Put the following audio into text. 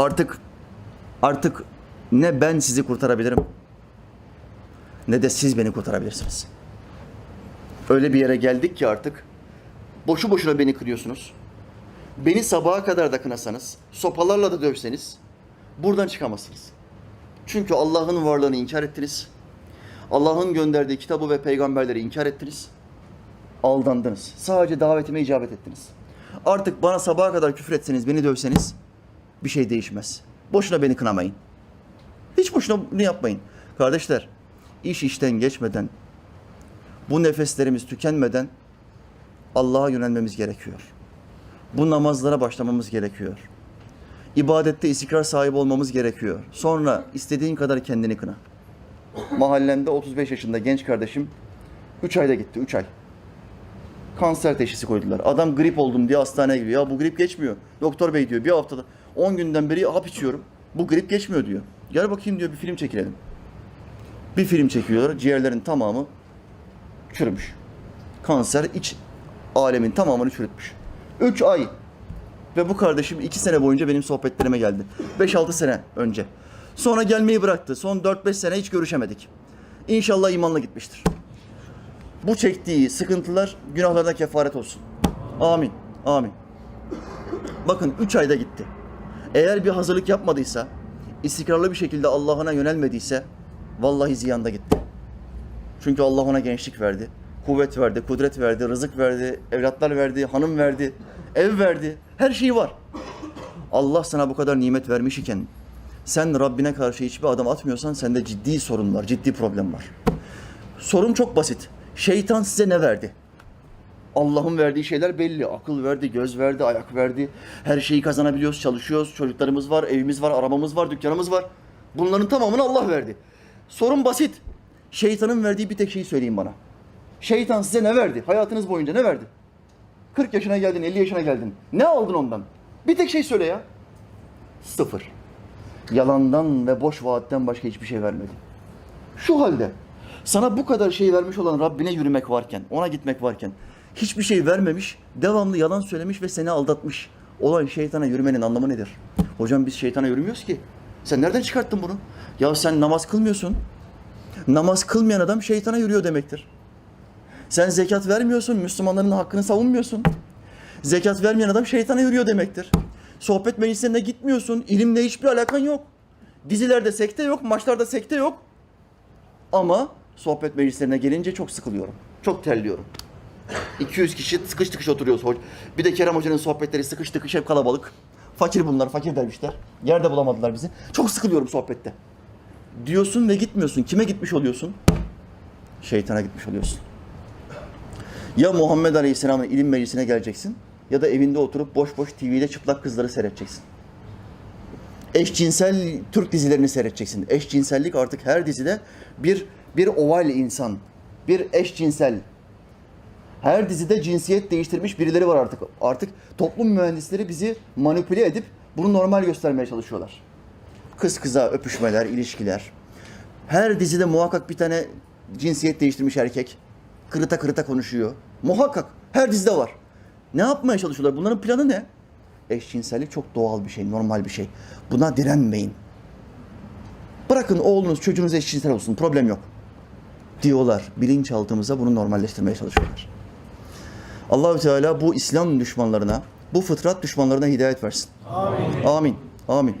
Artık artık ne ben sizi kurtarabilirim ne de siz beni kurtarabilirsiniz. Öyle bir yere geldik ki artık boşu boşuna beni kırıyorsunuz. Beni sabaha kadar da kınasanız, sopalarla da dövseniz buradan çıkamazsınız. Çünkü Allah'ın varlığını inkar ettiniz. Allah'ın gönderdiği kitabı ve peygamberleri inkar ettiniz. Aldandınız. Sadece davetime icabet ettiniz. Artık bana sabaha kadar küfür etseniz, beni dövseniz bir şey değişmez. Boşuna beni kınamayın. Hiç boşuna bunu yapmayın. Kardeşler, iş işten geçmeden, bu nefeslerimiz tükenmeden Allah'a yönelmemiz gerekiyor. Bu namazlara başlamamız gerekiyor. İbadette istikrar sahibi olmamız gerekiyor. Sonra istediğin kadar kendini kına. Mahallende 35 yaşında genç kardeşim 3 ayda gitti, 3 ay. Kanser teşhisi koydular. Adam grip oldum diye hastaneye gidiyor. Ya bu grip geçmiyor. Doktor bey diyor bir haftada 10 günden beri hap içiyorum. Bu grip geçmiyor diyor. Gel bakayım diyor bir film çekilelim. Bir film çekiyorlar. Ciğerlerin tamamı çürümüş. Kanser iç alemin tamamını çürütmüş. 3 ay. Ve bu kardeşim 2 sene boyunca benim sohbetlerime geldi. 5-6 sene önce. Sonra gelmeyi bıraktı. Son 4-5 sene hiç görüşemedik. İnşallah imanla gitmiştir. Bu çektiği sıkıntılar günahlarına kefaret olsun. Amin. Amin. Bakın 3 ayda gitti. Eğer bir hazırlık yapmadıysa, istikrarlı bir şekilde Allah'ına yönelmediyse vallahi ziyanda gitti. Çünkü Allah ona gençlik verdi, kuvvet verdi, kudret verdi, rızık verdi, evlatlar verdi, hanım verdi, ev verdi. Her şeyi var. Allah sana bu kadar nimet vermiş iken sen Rabbine karşı hiçbir adım atmıyorsan sende ciddi sorun var, ciddi problem var. Sorun çok basit. Şeytan size ne verdi? Allah'ın verdiği şeyler belli. Akıl verdi, göz verdi, ayak verdi. Her şeyi kazanabiliyoruz, çalışıyoruz. Çocuklarımız var, evimiz var, arabamız var, dükkanımız var. Bunların tamamını Allah verdi. Sorun basit. Şeytanın verdiği bir tek şeyi söyleyin bana. Şeytan size ne verdi? Hayatınız boyunca ne verdi? 40 yaşına geldin, 50 yaşına geldin. Ne aldın ondan? Bir tek şey söyle ya. Sıfır. Yalandan ve boş vaatten başka hiçbir şey vermedi. Şu halde sana bu kadar şey vermiş olan Rabbine yürümek varken, ona gitmek varken hiçbir şey vermemiş, devamlı yalan söylemiş ve seni aldatmış olan şeytana yürümenin anlamı nedir? Hocam biz şeytana yürümüyoruz ki. Sen nereden çıkarttın bunu? Ya sen namaz kılmıyorsun. Namaz kılmayan adam şeytana yürüyor demektir. Sen zekat vermiyorsun, Müslümanların hakkını savunmuyorsun. Zekat vermeyen adam şeytana yürüyor demektir. Sohbet meclislerine gitmiyorsun, ilimle hiçbir alakan yok. Dizilerde sekte yok, maçlarda sekte yok. Ama sohbet meclislerine gelince çok sıkılıyorum. Çok terliyorum. 200 kişi sıkış tıkış oturuyoruz. Bir de Kerem Hoca'nın sohbetleri sıkış tıkış hep kalabalık. Fakir bunlar, fakir dervişler. Yerde bulamadılar bizi. Çok sıkılıyorum sohbette. Diyorsun ve gitmiyorsun. Kime gitmiş oluyorsun? Şeytana gitmiş oluyorsun. Ya Muhammed Aleyhisselam'ın ilim meclisine geleceksin ya da evinde oturup boş boş TV'de çıplak kızları seyredeceksin. Eşcinsel Türk dizilerini seyredeceksin. Eşcinsellik artık her dizide bir bir oval insan, bir eşcinsel. Her dizide cinsiyet değiştirmiş birileri var artık. Artık toplum mühendisleri bizi manipüle edip bunu normal göstermeye çalışıyorlar. Kız kıza öpüşmeler, ilişkiler. Her dizide muhakkak bir tane cinsiyet değiştirmiş erkek. Kırıta kırıta konuşuyor. Muhakkak her dizide var. Ne yapmaya çalışıyorlar? Bunların planı ne? Eşcinsellik çok doğal bir şey, normal bir şey. Buna direnmeyin. Bırakın oğlunuz, çocuğunuz eşcinsel olsun, problem yok. Diyorlar. Bilinçaltımıza bunu normalleştirmeye çalışıyorlar. Allahü Teala bu İslam düşmanlarına, bu fıtrat düşmanlarına hidayet versin. Amin. Amin. Amin.